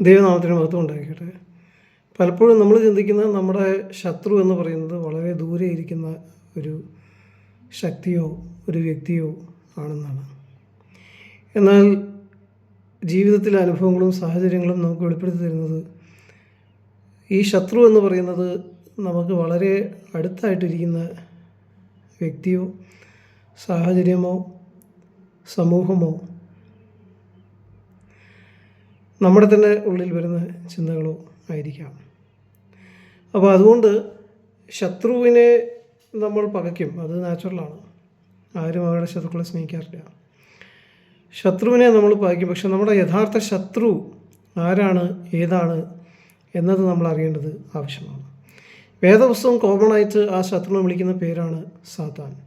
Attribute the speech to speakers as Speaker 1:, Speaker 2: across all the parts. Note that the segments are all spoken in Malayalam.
Speaker 1: ദൈവനാമത്തിന് മഹത്വം ഉണ്ടായിരിക്കട്ടെ. പലപ്പോഴും നമ്മൾ ചിന്തിക്കുന്ന നമ്മുടെ ശത്രു എന്ന് പറയുന്നത് വളരെ ദൂരെ ഇരിക്കുന്ന ഒരു ശക്തിയോ ഒരു വ്യക്തിയോ ആണെന്നാണ്. എന്നാൽ ജീവിതത്തിലെ അനുഭവങ്ങളും സാഹചര്യങ്ങളും നമുക്ക് വെളിപ്പെടുത്തി തരുന്നത് ഈ ശത്രു എന്ന് പറയുന്നത് നമുക്ക് വളരെ അടുത്തായിട്ടിരിക്കുന്ന വ്യക്തിയോ സാഹചര്യമോ സമൂഹമോ നമ്മുടെ തന്നെ ഉള്ളിൽ വരുന്ന ചിന്തകളോ ആയിരിക്കാം. അപ്പോൾ അതുകൊണ്ട് ശത്രുവിനെ നമ്മൾ പകയ്ക്കും. അത് നാച്ചുറലാണ് ആരും അവരുടെ ശത്രുക്കളെ സ്നേഹിക്കാറില്ല. ശത്രുവിനെ നമ്മൾ പകയ്ക്കും. പക്ഷെ നമ്മുടെ യഥാർത്ഥ ശത്രു ആരാണ് ഏതാണ് എന്നത് നമ്മൾ അറിയേണ്ടത് ആവശ്യമാണ്. വേദപുസ്തകം കോമൺ ആയിട്ട് ആ ശത്രുവിനെ വിളിക്കുന്ന പേരാണ് സാത്താൻ.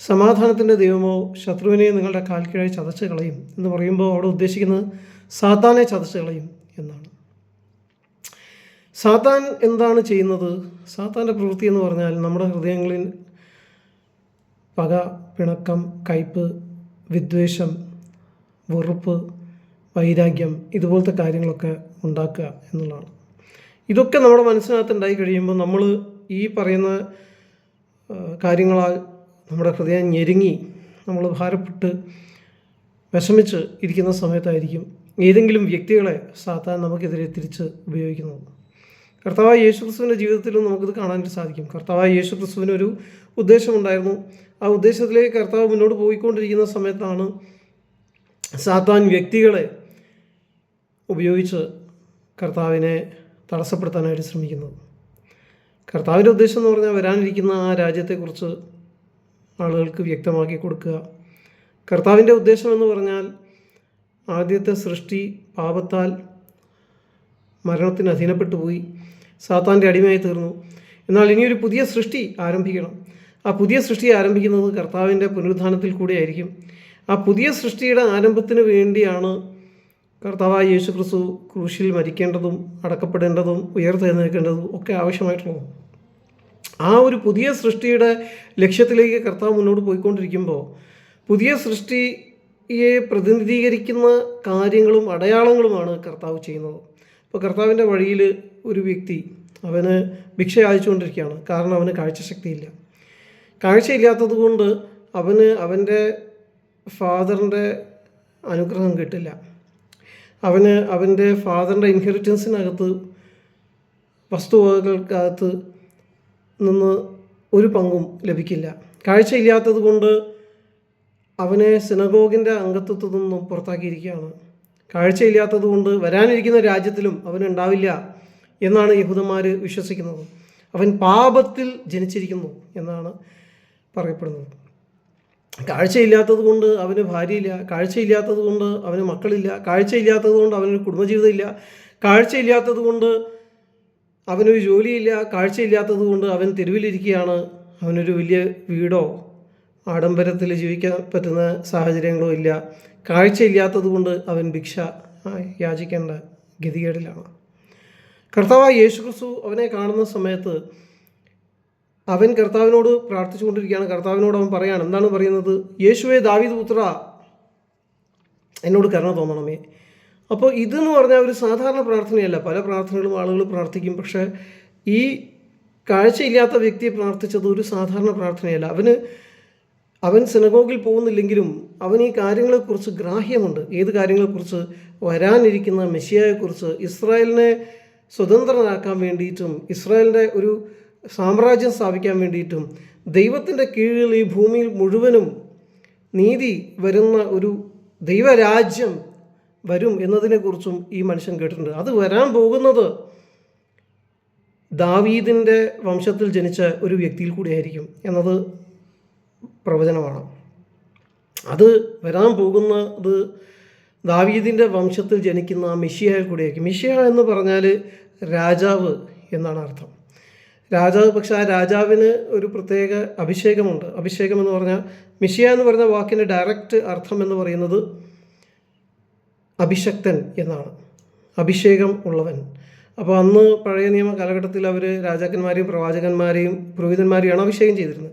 Speaker 1: സമാധാനത്തിന്റെ ദൈവമോ ശത്രുവിനെ നിങ്ങളുടെ കാൽക്കീഴായി ചതച്ച് കളയും എന്ന് പറയുമ്പോൾ അവിടെ ഉദ്ദേശിക്കുന്നത് സാത്താനെ ചതച്ച് കളയും എന്നാണ്. സാത്താൻ എന്താണ് ചെയ്യുന്നത്? സാത്താന്റെ പ്രവൃത്തി എന്ന് പറഞ്ഞാൽ നമ്മുടെ ഹൃദയങ്ങളിൽ പക പിണക്കം കയ്പ് വിദ്വേഷം വെറുപ്പ് വൈരാഗ്യം ഇതുപോലത്തെ കാര്യങ്ങളൊക്കെ ഉണ്ടാക്കുക എന്നുള്ളതാണ്. ഇതൊക്കെ നമ്മുടെ മനസ്സിനകത്ത് ഉണ്ടായി കഴിയുമ്പോൾ നമ്മൾ ഈ പറയുന്ന കാര്യങ്ങളാൽ നമ്മുടെ ഹൃദയം ഞെരുങ്ങി നമ്മൾ ഭാരപ്പെട്ട് വിഷമിച്ച് ഇരിക്കുന്ന സമയത്തായിരിക്കും ഏതെങ്കിലും വ്യക്തികളെ സാത്താൻ നമുക്കെതിരെ തിരിച്ച് ഉപയോഗിക്കുന്നത്. കർത്താവായ യേശു ക്രിസ്തുവിന്റെ ജീവിതത്തിലും നമുക്കിത് കാണാനായിട്ട് സാധിക്കും. കർത്താവായ യേശു ക്രിസ്തുവിന് ഒരു ഉദ്ദേശമുണ്ടായിരുന്നു. ആ ഉദ്ദേശത്തിലേക്ക് കർത്താവ് മുന്നോട്ട് പോയിക്കൊണ്ടിരിക്കുന്ന സമയത്താണ് സാത്താൻ വ്യക്തികളെ ഉപയോഗിച്ച് കർത്താവിനെ തടസ്സപ്പെടുത്താനായിട്ട് ശ്രമിക്കുന്നത്. കർത്താവിന്റെ ഉദ്ദേശം എന്ന് പറഞ്ഞാൽ വരാനിരിക്കുന്ന ആ രാജ്യത്തെക്കുറിച്ച് ആളുകൾക്ക് വ്യക്തമാക്കി കൊടുക്കുക. കർത്താവിന്റെ ഉദ്ദേശം എന്ന് പറഞ്ഞാൽ ആദ്യത്തെ സൃഷ്ടി പാപത്താൽ മരണത്തിന് അധീനപ്പെട്ടു പോയി. സാത്താന്റെ അടിമയായി തീർന്നു. എന്നാൽ ഇനിയൊരു പുതിയ സൃഷ്ടി ആരംഭിക്കണം. ആ പുതിയ സൃഷ്ടി ആരംഭിക്കുന്നത് കർത്താവിന്റെ പുനരുദ്ധാനത്തിൽ കൂടിയായിരിക്കും. ആ പുതിയ സൃഷ്ടിയുടെ ആരംഭത്തിന് വേണ്ടിയാണ് കർത്താവായ യേശു ക്രിസ്തു ക്രൂശിൽ മരിക്കേണ്ടതും അടക്കപ്പെടേണ്ടതും ഉയർത്തെഴുന്നേൽക്കേണ്ടതും ഒക്കെ ആവശ്യമായിട്ടുള്ളത്. ആ ഒരു പുതിയ സൃഷ്ടിയുടെ ലക്ഷ്യത്തിലേക്ക് കർത്താവ് മുന്നോട്ട് പോയിക്കൊണ്ടിരിക്കുമ്പോൾ പുതിയ സൃഷ്ടിയെ പ്രതിനിധീകരിക്കുന്ന കാര്യങ്ങളും അടയാളങ്ങളുമാണ് കർത്താവ് ചെയ്യുന്നത്. അപ്പോൾ കർത്താവിന്റെ വഴിയിൽ ഒരു വ്യക്തി അവന് ഭിക്ഷ അയച്ചുകൊണ്ടിരിക്കുകയാണ് കാരണം അവന് കാഴ്ചശക്തിയില്ല. കാഴ്ചയില്ലാത്തത് കൊണ്ട് അവന് അവന്റെ ഫാദറിന്റെ അനുഗ്രഹം കിട്ടില്ല. അവന് അവന്റെ ഫാദറിന്റെ ഇൻഹെറിറ്റൻസിനകത്ത് വസ്തുവകകൾക്കകത്ത് നിന്ന് ഒരു പങ്കും ലഭിക്കില്ല. കാഴ്ചയില്ലാത്തത് കൊണ്ട് അവനെ സിനഗോഗിന്റെ അംഗത്വത്തിൽ നിന്നും പുറത്താക്കിയിരിക്കുകയാണ്. കാഴ്ചയില്ലാത്തത് കൊണ്ട് വരാനിരിക്കുന്ന രാജ്യത്തിലും അവനുണ്ടാവില്ല എന്നാണ് യഹൂദന്മാർ വിശ്വസിക്കുന്നത്. അവൻ പാപത്തിൽ ജനിച്ചിരിക്കുന്നു എന്നാണ് പറയപ്പെടുന്നത്. കാഴ്ചയില്ലാത്തത് കൊണ്ട് അവന് ഭാര്യയില്ല. കാഴ്ചയില്ലാത്തത് കൊണ്ട് അവന് മക്കളില്ല. കാഴ്ചയില്ലാത്തത് കൊണ്ട് അവനൊരു കുടുംബജീവിതമില്ല കാഴ്ചയില്ലാത്തത് കൊണ്ട് അവനൊരു ജോലിയില്ല കാഴ്ചയില്ലാത്തത് കൊണ്ട് അവൻ തെരുവിലിരിക്കുകയാണ്. അവനൊരു വലിയ വീടോ ആഡംബരത്തിൽ ജീവിക്കാൻ പറ്റുന്ന സാഹചര്യങ്ങളോ ഇല്ല. കാഴ്ചയില്ലാത്തത് കൊണ്ട് അവൻ ഭിക്ഷ യാചിക്കേണ്ട ഗതികേടിലാണ്. കർത്താവായ യേശു ക്രിസ്തു അവനെ കാണുന്ന സമയത്ത് അവൻ കർത്താവിനോട് പ്രാർത്ഥിച്ചുകൊണ്ടിരിക്കുകയാണ്. കർത്താവിനോട് അവൻ പറയാണ് എന്താണ് പറയുന്നത്? യേശുവേ ദാവീദ് പുത്ര എന്നോട് കരുണ തോന്നണമേ. അപ്പോൾ ഇതെന്ന് പറഞ്ഞാൽ ഒരു സാധാരണ പ്രാർത്ഥനയല്ല. പല പ്രാർത്ഥനകളും ആളുകൾ പ്രാർത്ഥിക്കും. പക്ഷേ ഈ കാഴ്ചയില്ലാത്ത വ്യക്തിയെ പ്രാർത്ഥിച്ചത് ഒരു സാധാരണ പ്രാർത്ഥനയല്ല. അവന് അവൻ സിനഗോഗിൽ പോകുന്നില്ലെങ്കിലും അവൻ ഈ കാര്യങ്ങളെക്കുറിച്ച് ഗ്രാഹ്യമുണ്ട്. ഏത് കാര്യങ്ങളെക്കുറിച്ച്? വരാനിരിക്കുന്ന മെസ്സിയയെക്കുറിച്ച് ഇസ്രായേലിനെ സ്വതന്ത്രനാക്കാൻ വേണ്ടിയിട്ടും ഇസ്രായേലിന്റെ ഒരു സാമ്രാജ്യം സ്ഥാപിക്കാൻ വേണ്ടിയിട്ടും ദൈവത്തിന്റെ കീഴിൽ ഈ ഭൂമിയിൽ മുഴുവനും നീതി വരുന്ന ഒരു ദൈവരാജ്യം വരും എന്നതിനെക്കുറിച്ചും ഈ മനുഷ്യൻ കേട്ടിട്ടുണ്ട്. അത് വരാൻ പോകുന്നത് ദാവീദിന്റെ വംശത്തിൽ ജനിച്ച ഒരു വ്യക്തിയിൽ കൂടിയായിരിക്കും എന്നത് പ്രവചനമാണ്. അത് വരാൻ പോകുന്നത് ദാവീദിന്റെ വംശത്തിൽ ജനിക്കുന്ന മിഷിയയിൽ കൂടിയായിരിക്കും. മിഷിയ എന്ന് പറഞ്ഞാൽ രാജാവ് എന്നാണ് അർത്ഥം. രാജാവ് പക്ഷേ ആ രാജാവിന് ഒരു പ്രത്യേക അഭിഷേകമുണ്ട്. അഭിഷേകം എന്ന് പറഞ്ഞാൽ മിഷിയ എന്ന് പറഞ്ഞ വാക്കിന്റെ ഡയറക്റ്റ് അർത്ഥം എന്ന് പറയുന്നത് അഭിഷക്തൻ എന്നാണ്. അഭിഷേകം ഉള്ളവൻ. അപ്പോൾ അന്ന് പഴയ നിയമ കാലഘട്ടത്തിൽ അവർ രാജാക്കന്മാരെയും പ്രവാചകന്മാരെയും പുരോഹിതന്മാരെയാണ് അഭിഷേകം ചെയ്തിരുന്നത്.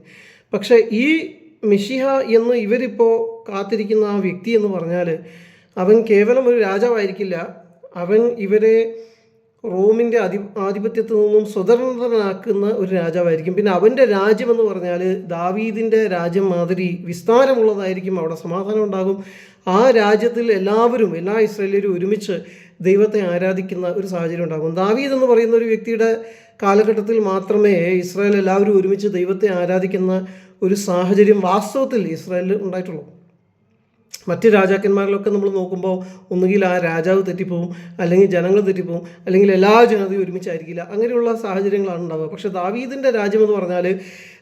Speaker 1: പക്ഷേ ഈ മിഷിഹ എന്ന് ഇവരിപ്പോൾ കാത്തിരിക്കുന്ന ആ വ്യക്തി എന്ന് പറഞ്ഞാൽ അവൻ കേവലം ഒരു രാജാവായിരിക്കില്ല. അവൻ ഇവരെ റോമിന്റെ അധി ആധിപത്യത്തിൽ നിന്നും സ്വതന്ത്രനാക്കുന്ന ഒരു രാജാവായിരിക്കും. പിന്നെ അവന്റെ രാജ്യം എന്ന് പറഞ്ഞാൽ ദാവീദിന്റെ രാജ്യം മാതിരി വിസ്താരമുള്ളതായിരിക്കും. അവിടെ സമാധാനം ഉണ്ടാകും. ആ രാജ്യത്തിൽ എല്ലാവരും എല്ലാ ഇസ്രയേലിയരും ഒരുമിച്ച് ദൈവത്തെ ആരാധിക്കുന്ന ഒരു സാഹചര്യം ഉണ്ടാകും. ദാവീദ് എന്ന് പറയുന്ന ഒരു വ്യക്തിയുടെ കാലഘട്ടത്തിൽ മാത്രമേ ഇസ്രായേൽ എല്ലാവരും ഒരുമിച്ച് ദൈവത്തെ ആരാധിക്കുന്ന ഒരു സാഹചര്യം വാസ്തവത്തിൽ ഇസ്രായേലിൽ ഉണ്ടായിട്ടുള്ളൂ. മറ്റ് രാജാക്കന്മാരിലൊക്കെ നമ്മൾ നോക്കുമ്പോൾ ഒന്നുകിൽ ആ രാജാവ് തെറ്റിപ്പോവും അല്ലെങ്കിൽ ജനങ്ങൾ തെറ്റിപ്പോവും അല്ലെങ്കിൽ എല്ലാ ജനതയും ഒരുമിച്ചായിരിക്കില്ല. അങ്ങനെയുള്ള സാഹചര്യങ്ങളാണ് ഉണ്ടാവുക. പക്ഷേ ദാവീദിന്റെ രാജ്യം എന്ന് പറഞ്ഞാൽ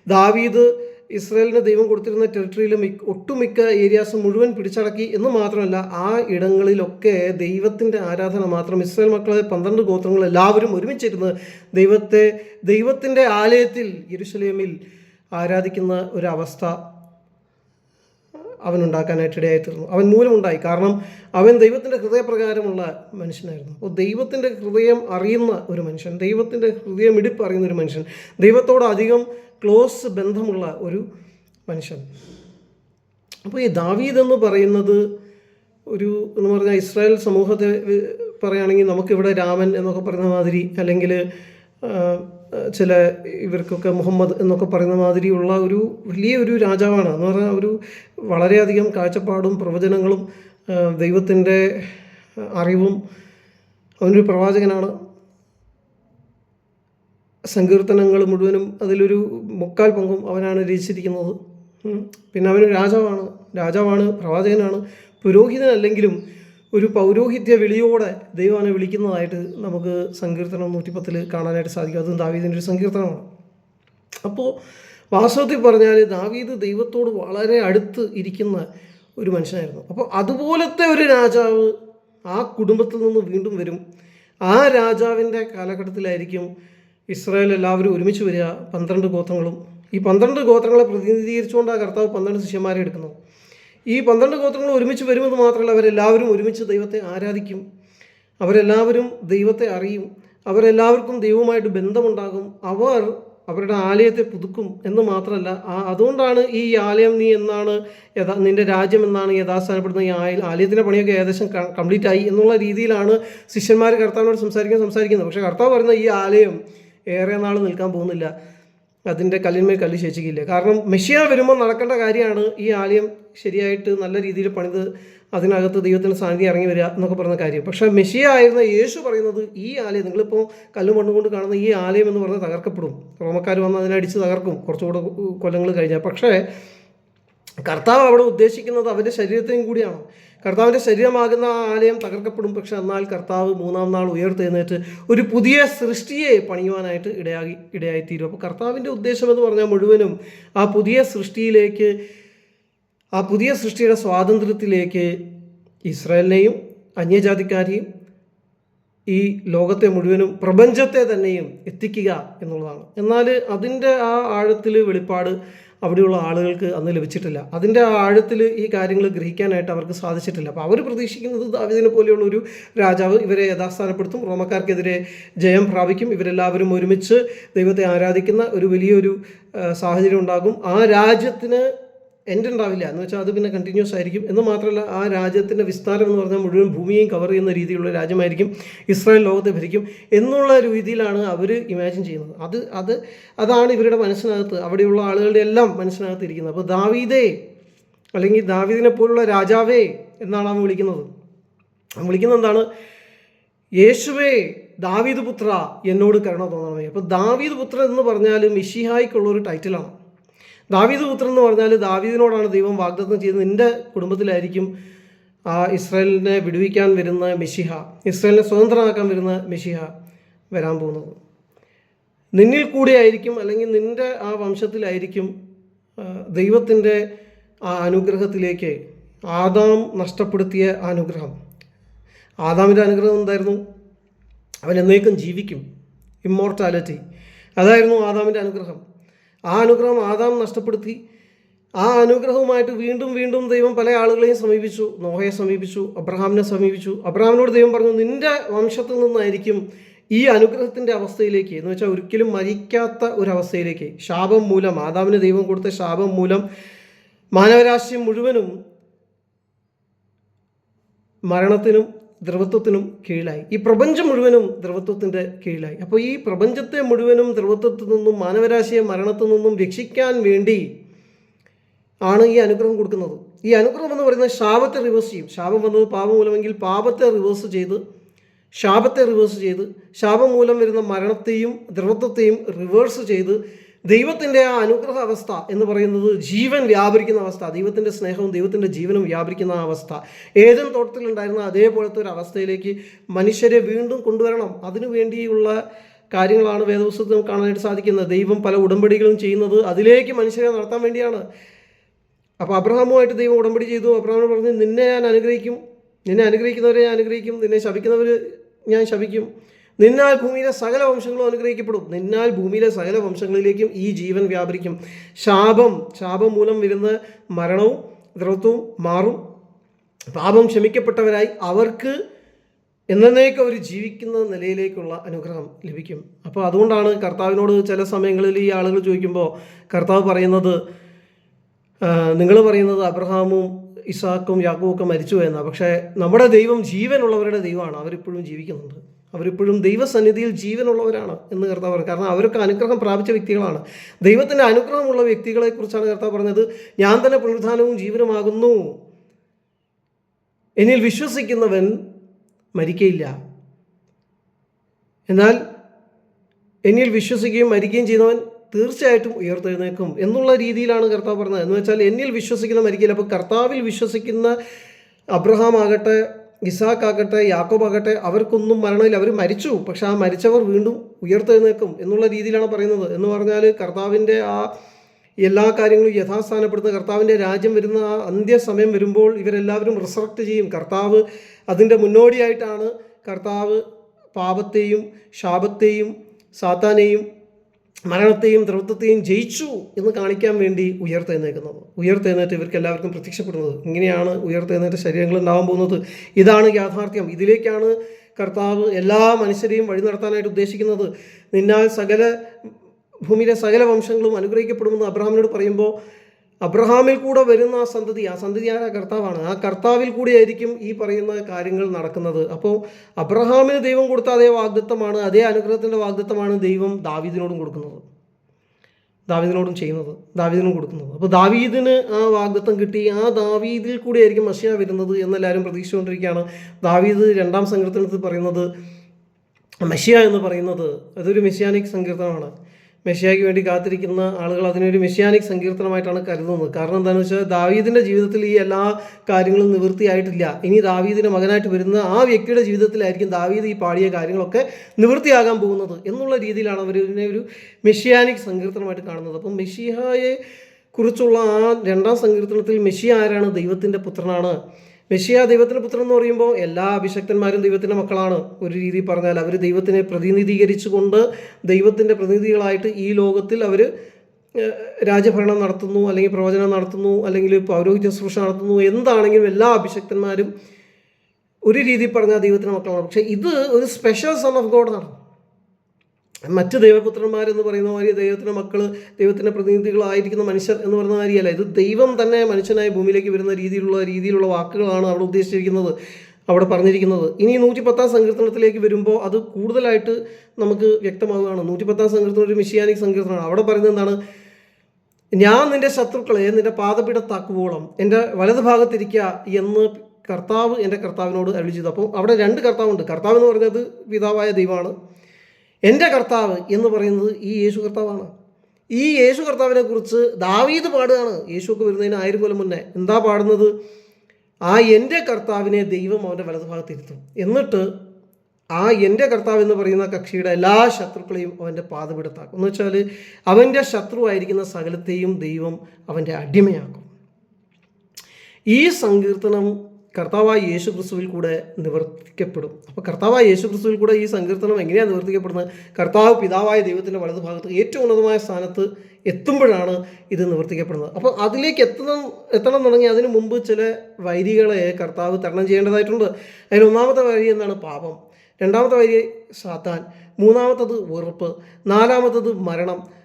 Speaker 1: ദാവീദ് ഇസ്രായേലിന് ദൈവം കൊടുത്തിരുന്ന ടെറിട്ടറിയിലെ മിക്ക ഒട്ടുമിക്ക ഏരിയാസ് മുഴുവൻ പിടിച്ചടക്കി എന്ന് മാത്രമല്ല ആ ഇടങ്ങളിലൊക്കെ ദൈവത്തിന്റെ ആരാധന മാത്രം ഇസ്രയേൽ മക്കളെ പന്ത്രണ്ട് ഗോത്രങ്ങൾ എല്ലാവരും ഒരുമിച്ചിരുന്ന് ദൈവത്തെ ദൈവത്തിന്റെ ആലയത്തിൽ യെരുശലേമിൽ ആരാധിക്കുന്ന ഒരവസ്ഥ അവൻ ഉണ്ടാക്കാനായിട്ട് ഇടയായിത്തീർന്നു. അവൻ മൂലമുണ്ടായി. കാരണം അവൻ ദൈവത്തിന്റെ ഹൃദയപ്രകാരമുള്ള മനുഷ്യനായിരുന്നു. അപ്പോൾ ദൈവത്തിന്റെ ഹൃദയം അറിയുന്ന ഒരു മനുഷ്യൻ ദൈവത്തിന്റെ ഹൃദയം ഇടിപ്പ് അറിയുന്ന ഒരു മനുഷ്യൻ ദൈവത്തോട് അധികം ക്ലോസ് ബന്ധമുള്ള ഒരു മനുഷ്യൻ. അപ്പോൾ ഈ ദാവീദ് എന്ന് പറയുന്നത് ഒരു എന്ന് പറഞ്ഞാൽ ഇസ്രായേൽ സമൂഹത്തെ പറയുകയാണെങ്കിൽ നമുക്കിവിടെ രാമൻ എന്നൊക്കെ പറയുന്ന മാതിരി അല്ലെങ്കിൽ ചില ഇവർക്കൊക്കെ മുഹമ്മദ് എന്നൊക്കെ പറയുന്ന മാതിരിയുള്ള ഒരു വലിയൊരു രാജാവാണ്. എന്ന് പറഞ്ഞാൽ ഒരു വളരെയധികം കാഴ്ചപ്പാടും പ്രവചനങ്ങളും ദൈവത്തിന്റെ അറിവും അവനൊരു പ്രവാചകനാണ്. സങ്കീർത്തനങ്ങൾ മുഴുവനും അതിലൊരു മുക്കാൽ പങ്കും അവനാണ് രചിച്ചിരിക്കുന്നത്. പിന്നെ അവന് രാജാവാണ്. രാജാവാണ് പ്രവാചകനാണ്. പുരോഹിതനല്ലെങ്കിലും ഒരു പൗരോഹിത്യ വിളിയോടെ ദൈവമാണ് വിളിക്കുന്നതായിട്ട് നമുക്ക് സങ്കീർത്തനം നൂറ്റിപ്പത്തിൽ കാണാനായിട്ട് സാധിക്കും. അതും ദാവീദിന്റെ ഒരു സങ്കീർത്തനമാണ്. അപ്പോൾ വാസ്തവത്തിൽ പറഞ്ഞാൽ ദാവീദ് ദൈവത്തോട് വളരെ അടുത്ത് ഇരിക്കുന്ന ഒരു മനുഷ്യനായിരുന്നു. അപ്പോൾ അതുപോലത്തെ ഒരു രാജാവ് ആ കുടുംബത്തിൽ നിന്ന് വീണ്ടും വരും. ആ രാജാവിന്റെ കാലഘട്ടത്തിലായിരിക്കും ഇസ്രായേൽ എല്ലാവരും ഒരുമിച്ച് വരിക. പന്ത്രണ്ട് ഗോത്രങ്ങളും. ഈ പന്ത്രണ്ട് ഗോത്രങ്ങളെ പ്രതിനിധീകരിച്ചുകൊണ്ടാണ് കർത്താവ് പന്ത്രണ്ട് ശിഷ്യന്മാരെ എടുക്കുന്നു ഈ പന്ത്രണ്ട് ഗോത്രങ്ങൾ ഒരുമിച്ച് വരുമെന്ന് മാത്രമല്ല അവരെല്ലാവരും ഒരുമിച്ച് ദൈവത്തെ ആരാധിക്കും. അവരെല്ലാവരും ദൈവത്തെ അറിയും. അവരെല്ലാവർക്കും ദൈവവുമായിട്ട് ബന്ധമുണ്ടാകും. അവർ അവരുടെ ആലയത്തെ പുതുക്കും എന്ന് മാത്രമല്ല ആ അതുകൊണ്ടാണ് ഈ ആലയം നീ എന്നാണ് യഥാ നിന്റെ രാജ്യം എന്നാണ് യഥാസ്ഥാനപ്പെടുന്ന ഈ ആയ ആലയത്തിന്റെ പണിയൊക്കെ ഏകദേശം കംപ്ലീറ്റ് ആയി എന്നുള്ള രീതിയിലാണ് ശിഷ്യന്മാർ കർത്താവിനോട് സംസാരിക്കാൻ സംസാരിക്കുന്നത്. പക്ഷേ കർത്താവ് പറയുന്ന ഈ ആലയം ഏറെ നാൾ നിൽക്കാൻ പോകുന്നില്ല. അതിന്റെ കല്ലിന്മേൽ കല്ല് ശേഷിക്കില്ല. കാരണം മെഷിയ വരുമ്പോൾ നടക്കേണ്ട കാര്യമാണ് ഈ ആലയം ശരിയായിട്ട് നല്ല രീതിയിൽ പണിത് അതിനകത്ത് ദൈവത്തിന്റെ സാന്നിധ്യം ഇറങ്ങി വരിക എന്നൊക്കെ പറയുന്ന കാര്യം. പക്ഷേ മെഷിയ ആയിരുന്ന യേശു പറയുന്നത് ഈ ആലയം നിങ്ങളിപ്പോൾ കല്ലും മണ്ണും കൊണ്ട് കാണുന്ന ഈ ആലയം എന്ന് പറഞ്ഞാൽ തകർക്കപ്പെടും. റോമക്കാർ വന്ന് അതിനടിച്ച് തകർക്കും. കുറച്ചുകൂടെ കൊല്ലങ്ങൾ കഴിഞ്ഞാൽ. പക്ഷേ കർത്താവ് അവിടെ ഉദ്ദേശിക്കുന്നത് അവന്റെ ശരീരത്തെയും കൂടിയാണ്. കർത്താവിന്റെ ശരീരമാകുന്ന ആലയം തകർക്കപ്പെടും. പക്ഷെ എന്നാൽ കർത്താവ് മൂന്നാം നാൾ ഉയർത്തെഴുന്നേറ്റ് ഒരു പുതിയ സൃഷ്ടിയെ പണിയുവാനായിട്ട് ഇടയാകി ഇടയായിത്തീരും. അപ്പോൾ കർത്താവിന്റെ ഉദ്ദേശം എന്ന് പറഞ്ഞാൽ മുഴുവനും ആ പുതിയ സൃഷ്ടിയിലേക്ക് ആ പുതിയ സൃഷ്ടിയുടെ സ്വാതന്ത്ര്യത്തിലേക്ക് ഇസ്രായേലിനെയും അന്യജാതിക്കാരെയും ഈ ലോകത്തെ മുഴുവനും പ്രപഞ്ചത്തെ തന്നെയും എത്തിക്കുക എന്നുള്ളതാണ്. എന്നാൽ അതിന്റെ ആ ആഴത്തിൽ വെളിപ്പാട് അവിടെയുള്ള ആളുകൾക്ക് അന്ന് ലഭിച്ചിട്ടില്ല. അതിന്റെ ആഴത്തിൽ ഈ കാര്യങ്ങൾ ഗ്രഹിക്കാനായിട്ട് അവർക്ക് സാധിച്ചിട്ടില്ല. അപ്പോൾ അവർ പ്രതീക്ഷിക്കുന്നത് ദാവിദിനെ പോലെയുള്ള ഒരു രാജാവ് ഇവരെ യഥാസ്ഥാനപ്പെടുത്തും. റോമക്കാർക്കെതിരെ ജയം പ്രാപിക്കും. ഇവരെല്ലാവരും ഒരുമിച്ച് ദൈവത്തെ ആരാധിക്കുന്ന ഒരു വലിയൊരു സാഹചര്യം ഉണ്ടാകും. ആ രാജ്യത്തിന് എൻഡ് ഉണ്ടാവില്ല എന്ന് വെച്ചാൽ അത് പിന്നെ കണ്ടിന്യൂസ് ആയിരിക്കും. എന്ന് മാത്രമല്ല ആ രാജ്യത്തിന്റെ വിസ്താരം എന്ന് പറഞ്ഞാൽ മുഴുവൻ ഭൂമിയെയും കവർ ചെയ്യുന്ന രീതിയിലുള്ള രാജ്യമായിരിക്കും. ഇസ്രായേൽ ലോകത്തെ ഭരിക്കും. എന്നുള്ള രീതിയിലാണ് അവർ ഇമാജിൻ ചെയ്യുന്നത്. അത് അത് അതാണ് ഇവരുടെ മനസ്സിനകത്ത് അവിടെയുള്ള ആളുകളുടെ എല്ലാം മനസ്സിനകത്ത് ഇരിക്കുന്നത്. അപ്പോൾ ദാവീദേ അല്ലെങ്കിൽ ദാവീദിനെ പോലുള്ള രാജാവേ എന്നാണ് അവൻ വിളിക്കുന്നത്. അവൻ വിളിക്കുന്നത് എന്താണ്? യേശുവേ ദാവീദ് പുത്ര എന്നോട് കരുണ തോന്നണമേ. അപ്പോൾ ദാവീദ് പുത്ര എന്ന് പറഞ്ഞാൽ മിഷിഹായിക്കുള്ള ഒരു ടൈറ്റിലാണ് ദാവീദ് പുത്രൻ എന്ന് പറഞ്ഞാൽ ദാവീദിനോടാണ് ദൈവം വാഗ്ദത്തം ചെയ്യുന്നത്. നിന്റെ കുടുംബത്തിലായിരിക്കും ആ ഇസ്രായേലിനെ വിടുവിക്കാൻ വരുന്ന മെഷിഹ ഇസ്രായേലിനെ സ്വതന്ത്രമാക്കാൻ വരുന്ന മെഷിഹ വരാൻ പോകുന്നത്. നിന്നിൽ കൂടെ ആയിരിക്കും അല്ലെങ്കിൽ നിന്റെ ആ വംശത്തിലായിരിക്കും ദൈവത്തിന്റെ ആ അനുഗ്രഹത്തിലേക്ക് ആദാം നഷ്ടപ്പെടുത്തിയ അനുഗ്രഹം. ആദാമിന്റെ അനുഗ്രഹം എന്തായിരുന്നു? അവൻ എന്നേക്കും ജീവിക്കും. ഇമ്മോർട്ടാലിറ്റി അതായിരുന്നു ആദാമിന്റെ അനുഗ്രഹം. ആ അനുഗ്രഹം ആദാം നഷ്ടപ്പെടുത്തി. ആ അനുഗ്രഹവുമായിട്ട് വീണ്ടും വീണ്ടും ദൈവം പല ആളുകളെയും സമീപിച്ചു. നോഹയെ സമീപിച്ചു അബ്രഹാമിനെ സമീപിച്ചു. അബ്രഹാമിനോട് ദൈവം പറഞ്ഞു നിന്റെ വംശത്തിൽ നിന്നായിരിക്കും ഈ അനുഗ്രഹത്തിന്റെ അവസ്ഥയിലേക്ക് എന്ന് വെച്ചാൽ ഒരിക്കലും മരിക്കാത്ത ഒരവസ്ഥയിലേക്ക്. ശാപം മൂലം ആദാമിന് ദൈവം കൊടുത്ത ശാപം മൂലം മാനവരാശി മുഴുവനും മരണത്തിനും ദ്രവത്വത്തിനും കീഴിലായി ഈ പ്രപഞ്ചം മുഴുവനും ദ്രവത്വത്തിന്റെ കീഴിലായി അപ്പോൾ ഈ പ്രപഞ്ചത്തെ മുഴുവനും ദ്രവത്വത്തിൽ നിന്നും മാനവരാശിയെ മരണത്തിൽ നിന്നും രക്ഷിക്കാൻ വേണ്ടി ആണ് ഈ അനുഗ്രഹം കൊടുക്കുന്നത്. ഈ അനുഗ്രഹം എന്ന് പറയുന്നത് ശാപത്തെ റിവേഴ്സ് ചെയ്യും. ശാപം വന്നത് പാപം മൂലമെങ്കിൽ പാപത്തെ റിവേഴ്സ് ചെയ്ത് ശാപത്തെ റിവേഴ്സ് ചെയ്ത് ശാപം മൂലം വരുന്ന മരണത്തെയും ദ്രവത്വത്തെയും റിവേഴ്സ് ചെയ്ത് ദൈവത്തിന്റെ ആ അനുഗ്രഹ അവസ്ഥ എന്ന് പറയുന്നത് ജീവൻ വ്യാപരിക്കുന്ന അവസ്ഥ ദൈവത്തിന്റെ സ്നേഹവും ദൈവത്തിന്റെ ജീവനും വ്യാപരിക്കുന്ന അവസ്ഥ. ഏതും തോട്ടത്തിലുണ്ടായിരുന്ന അതേപോലത്തെ ഒരു അവസ്ഥയിലേക്ക് മനുഷ്യരെ വീണ്ടും കൊണ്ടുവരണം. അതിനു വേണ്ടിയുള്ള കാര്യങ്ങളാണ് വേദപുസ്തകത്തിൽ നമുക്ക് കാണാനായിട്ട് സാധിക്കുന്നത്. ദൈവം പല ഉടമ്പടികളും ചെയ്യുന്നത് അതിലേക്ക് മനുഷ്യരെ നടത്താൻ വേണ്ടിയാണ്. അപ്പോൾ അബ്രഹാമുമായിട്ട് ദൈവം ഉടമ്പടി ചെയ്തു. അബ്രഹാമിന് പറഞ്ഞു നിന്നെ ഞാൻ അനുഗ്രഹിക്കും. നിന്നെ അനുഗ്രഹിക്കുന്നവരെ ഞാൻ അനുഗ്രഹിക്കും. നിന്നെ ശപിക്കുന്നവർ ഞാൻ ശപിക്കും. നിന്നാൽ ഭൂമിയിലെ സകല വംശങ്ങളും അനുഗ്രഹിക്കപ്പെടും. നിന്നാൽ ഭൂമിയിലെ സകല വംശങ്ങളിലേക്കും ഈ ജീവൻ വ്യാപരിക്കും. ശാപം ശാപം മൂലം വരുന്ന മരണവും ദ്രവത്വവും മാറും. പാപം ക്ഷമിക്കപ്പെട്ടവരായി അവർക്ക് എന്നേക്കും അവർ ജീവിക്കുന്ന നിലയിലേക്കുള്ള അനുഗ്രഹം ലഭിക്കും. അപ്പോൾ അതുകൊണ്ടാണ് കർത്താവിനോട് ചില സമയങ്ങളിൽ ഈ ആളുകൾ ചോദിക്കുമ്പോൾ കർത്താവ് പറയുന്നത് നിങ്ങൾ പറയുന്നത് അബ്രഹാമും ഇസാക്കും യാക്കോവും ഒക്കെ മരിച്ചു എന്നാണ് പക്ഷേ നമ്മുടെ ദൈവം ജീവനുള്ളവരുടെ ദൈവമാണ്. അവരിപ്പോഴും ജീവിക്കുന്നുണ്ട്. അവരിപ്പോഴും ദൈവസന്നിധിയിൽ ജീവനുള്ളവരാണ് എന്ന് കർത്താവ് പറഞ്ഞു. കാരണം അവരൊക്കെ അനുഗ്രഹം പ്രാപിച്ച വ്യക്തികളാണ്. ദൈവത്തിന്റെ അനുഗ്രഹമുള്ള വ്യക്തികളെക്കുറിച്ചാണ് കർത്താവ് പറഞ്ഞത്. ഞാൻ തന്നെ പുനരുദ്ധാനവും ജീവനുമാകുന്നു. എന്നിൽ വിശ്വസിക്കുന്നവൻ മരിക്കയില്ല. എന്നാൽ എന്നിൽ വിശ്വസിക്കുകയും മരിക്കുകയും ചെയ്യുന്നവൻ തീർച്ചയായിട്ടും ഉയർത്തെഴുന്നേക്കും എന്നുള്ള രീതിയിലാണ് കർത്താവ് പറഞ്ഞത്. എന്ന് വെച്ചാൽ എന്നിൽ വിശ്വസിക്കുന്ന മരിക്കില്ല അപ്പോൾ കർത്താവിൽ വിശ്വസിക്കുന്ന അബ്രഹാം ആകട്ടെ ഇസാക്ക് ആകട്ടെ യാക്കോബ് ആകട്ടെ അവർക്കൊന്നും മരണമില്ല. അവർ മരിച്ചു പക്ഷെ ആ മരിച്ചവർ വീണ്ടും ഉയർത്തെഴുന്നേക്കും എന്നുള്ള രീതിയിലാണ് പറയുന്നത്. എന്ന് പറഞ്ഞാൽ കർത്താവിന്റെ ആ എല്ലാ കാര്യങ്ങളും യഥാസ്ഥാനപ്പെടുത്തുന്ന കർത്താവിന്റെ രാജ്യം വരുന്ന ആ അന്ത്യസമയം വരുമ്പോൾ ഇവരെല്ലാവരും റിസർക്ട് ചെയ്യും. കർത്താവ് അതിന്റെ മുന്നോടിയായിട്ടാണ് കർത്താവ് പാപത്തെയും ശാപത്തെയും സാത്താനെയും മരണത്തെയും ദ്രവത്വത്തെയും ജയിച്ചു എന്ന് കാണിക്കാൻ വേണ്ടി ഉയർത്തെഴുന്നേക്കുന്നത് ഉയർത്തെഴുന്നേറ്റ് ഇവർക്ക് എല്ലാവർക്കും പ്രത്യക്ഷപ്പെടുന്നത്. ഇങ്ങനെയാണ് ഉയർത്തെഴുന്നേറ്റ ശരീരങ്ങൾ ഉണ്ടാവാൻ പോകുന്നത്. ഇതാണ് യാഥാർത്ഥ്യം. ഇതിലേക്കാണ് കർത്താവ് എല്ലാ മനുഷ്യരെയും വഴി നടത്താനായിട്ട് ഉദ്ദേശിക്കുന്നത്. നിന്നാൽ സകല ഭൂമിയിലെ സകല വംശങ്ങളും അനുഗ്രഹിക്കപ്പെടുമെന്ന് അബ്രഹാമിനോട് പറയുമ്പോൾ അബ്രഹാമിൽ കൂടെ വരുന്ന ആ സന്തതി ആ സന്തതി ആ കർത്താവാണ്. ആ കർത്താവിൽ കൂടിയായിരിക്കും ഈ പറയുന്ന കാര്യങ്ങൾ നടക്കുന്നത്. അപ്പോൾ അബ്രഹാമിന് ദൈവം കൊടുത്ത അതേ വാഗ്ദത്വമാണ് അതേ അനുഗ്രഹത്തിന്റെ വാഗ്ദത്വമാണ് ദൈവം ദാവീദിനോടും കൊടുക്കുന്നത്. ദാവീദിനോടും ചെയ്യുന്നത് ദാവീദിനും കൊടുക്കുന്നത്. അപ്പോൾ ദാവീദിന് ആ വാഗ്ദത്വം കിട്ടി. ആ ദാവീദിൽ കൂടിയായിരിക്കും മഷിയ വരുന്നത് എന്നെല്ലാവരും പ്രതീക്ഷിച്ചുകൊണ്ടിരിക്കുകയാണ്. ദാവീദ് രണ്ടാം സങ്കീർത്തനത്തിൽ പറയുന്നത് മഷ്യ എന്ന് പറയുന്നത് അതൊരു മെസ്സിയാനിക് സങ്കീർത്തനമാണ്. മെഷിയായ്ക്ക് വേണ്ടി കാത്തിരിക്കുന്ന ആളുകൾ അതിനൊരു മെഷിയാനിക് സങ്കീർത്തനമായിട്ടാണ് കരുതുന്നത്. കാരണം എന്താണെന്ന് വെച്ചാൽ ദാവീദിന്റെ ജീവിതത്തിൽ ഈ എല്ലാ കാര്യങ്ങളും നിവൃത്തിയായിട്ടില്ല. ഇനി ദാവീദിന്റെ മകനായിട്ട് വരുന്ന ആ വ്യക്തിയുടെ ജീവിതത്തിലായിരിക്കും ദാവീദ് ഈ പാടിയ കാര്യങ്ങളൊക്കെ നിവൃത്തിയാകാൻ പോകുന്നത് എന്നുള്ള രീതിയിലാണ് അവർ ഇതിനെ ഒരു മെഷിയാനിക് സങ്കീർത്തനമായിട്ട് കാണുന്നത്. അപ്പം മെഷിഹായെ കുറിച്ചുള്ള ആ രണ്ടാം സങ്കീർത്തനത്തിൽ മെഷിയ ആരാണ്? ദൈവത്തിന്റെ പുത്രനാണ്. മെഷിയ ദൈവത്തിന്റെ പുത്രൻ എന്ന് പറയുമ്പോൾ എല്ലാ അഭിഷക്തന്മാരും ദൈവത്തിന്റെ മക്കളാണ്. ഒരു രീതി പറഞ്ഞാൽ അവർ ദൈവത്തിനെ പ്രതിനിധീകരിച്ചുകൊണ്ട് ദൈവത്തിന്റെ പ്രതിനിധികളായിട്ട് ഈ ലോകത്തിൽ അവർ രാജഭരണം നടത്തുന്നു അല്ലെങ്കിൽ പ്രവചനം നടത്തുന്നു അല്ലെങ്കിൽ പൗരോഹിത്യ ശുശ്രൂഷ നടത്തുന്നു എന്താണെങ്കിലും എല്ലാ അഭിഷക്തന്മാരും ഒരു രീതി പറഞ്ഞാൽ ദൈവത്തിന്റെ മക്കളാണ്. പക്ഷേ ഇത് ഒരു സ്പെഷ്യൽ സൺ ഓഫ് ഗോഡാണ് മറ്റ് ദൈവപുത്രന്മാരെന്ന് പറയുന്ന മാതിരി ദൈവത്തിന്റെ മക്കൾ ദൈവത്തിന്റെ പ്രതിനിധികളായിരിക്കുന്ന മനുഷ്യർ എന്ന് പറയുന്ന കാര്യമല്ല ഇത് ദൈവം തന്നെ മനുഷ്യനായി ഭൂമിയിലേക്ക് വരുന്ന രീതിയിലുള്ള രീതിയിലുള്ള വാക്കുകളാണ് അവിടെ ഉദ്ദേശിച്ചിരിക്കുന്നത് അവിടെ പറഞ്ഞിരിക്കുന്നത്. ഇനി നൂറ്റി പത്താം സങ്കീർത്തനത്തിലേക്ക് വരുമ്പോൾ അത് കൂടുതലായിട്ട് നമുക്ക് വ്യക്തമാവുകയാണ്. നൂറ്റി പത്താം സങ്കീർത്തനം ഒരു മിഷിയാനിക് സങ്കീർത്തനമാണ്. അവിടെ പറയുന്നത് എന്താണ്? ഞാൻ നിന്റെ ശത്രുക്കളെ നിന്റെ പാദപീഠത്താക്കുവോളം എന്റെ വലത് ഭാഗത്തിരിക്കുക എന്ന് കർത്താവ് എന്റെ കർത്താവിനോട് അരുളി ചെയ്തു അപ്പോൾ അവിടെ രണ്ട് കർത്താവുണ്ട്. കർത്താവ് എന്ന് പറഞ്ഞത് പിതാവായ ദൈവമാണ്. എന്റെ കർത്താവ് എന്ന് പറയുന്നത് ഈ യേശു കർത്താവാണ്. ഈ യേശു കർത്താവിനെ കുറിച്ച് ദാവീദ് പാടുകയാണ്. യേശുക്ക് വരുന്നതിന് ആയിരം കൊല്ലം മുന്നേ. എന്താ പാടുന്നത്? ആ എന്റെ കർത്താവിനെ ദൈവം അവന്റെ വലതുഭാഗത്തിരുത്തും എന്നിട്ട് ആ എന്റെ കർത്താവ് എന്ന് പറയുന്ന കക്ഷിയുടെ എല്ലാ ശത്രുക്കളെയും അവന്റെ പാതപിടുത്താക്കും. എന്ന് വെച്ചാൽ അവന്റെ ശത്രുവായിരിക്കുന്ന സകലത്തെയും ദൈവം അവന്റെ അടിമയാക്കും. ഈ സങ്കീർത്തനം കർത്താവായ യേശു ക്രിസ്തുവിൽ കൂടെ നിവർത്തിക്കപ്പെടും. അപ്പോൾ കർത്താവായ യേശു ക്രിസ്തുവിൽ കൂടെ ഈ സങ്കീർത്തനം എങ്ങനെയാണ് നിവർത്തിക്കപ്പെടുന്നത്? കർത്താവ് പിതാവായ ദൈവത്തിന്റെ വലതുഭാഗത്ത് ഏറ്റവും ഉന്നതമായ സ്ഥാനത്ത് എത്തുമ്പോഴാണ് ഇത് നിവർത്തിക്കപ്പെടുന്നത്. അപ്പോൾ അതിലേക്ക് എത്തണം എത്തണം തുടങ്ങി അതിനു മുമ്പ് ചില വൈരികളെ കർത്താവ് തരണം ചെയ്യേണ്ടതായിട്ടുണ്ട്. അതിൽ ഒന്നാമത്തെ വൈരി എന്താണ്? പാപം. രണ്ടാമത്തെ വൈരി സാത്താൻ. മൂന്നാമത്തത് വെറുപ്പ്. നാലാമത്തത് മരണം.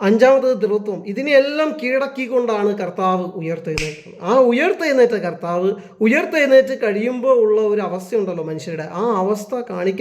Speaker 1: അഞ്ചാമത്തത് ദൃത്വം ഇതിനെയെല്ലാം കീഴടക്കിക്കൊണ്ടാണ് കർത്താവ് ഉയർത്തെഴുന്നേറ്റത്. ആ ഉയർത്തെഴുന്നേറ്റ കർത്താവ് ഉയർത്തെഴുന്നേറ്റ് കഴിയുമ്പോൾ ഉള്ള ഒരു അവസ്ഥയുണ്ടല്ലോ മനുഷ്യരുടെ. ആ അവസ്ഥ കാണിക്കാൻ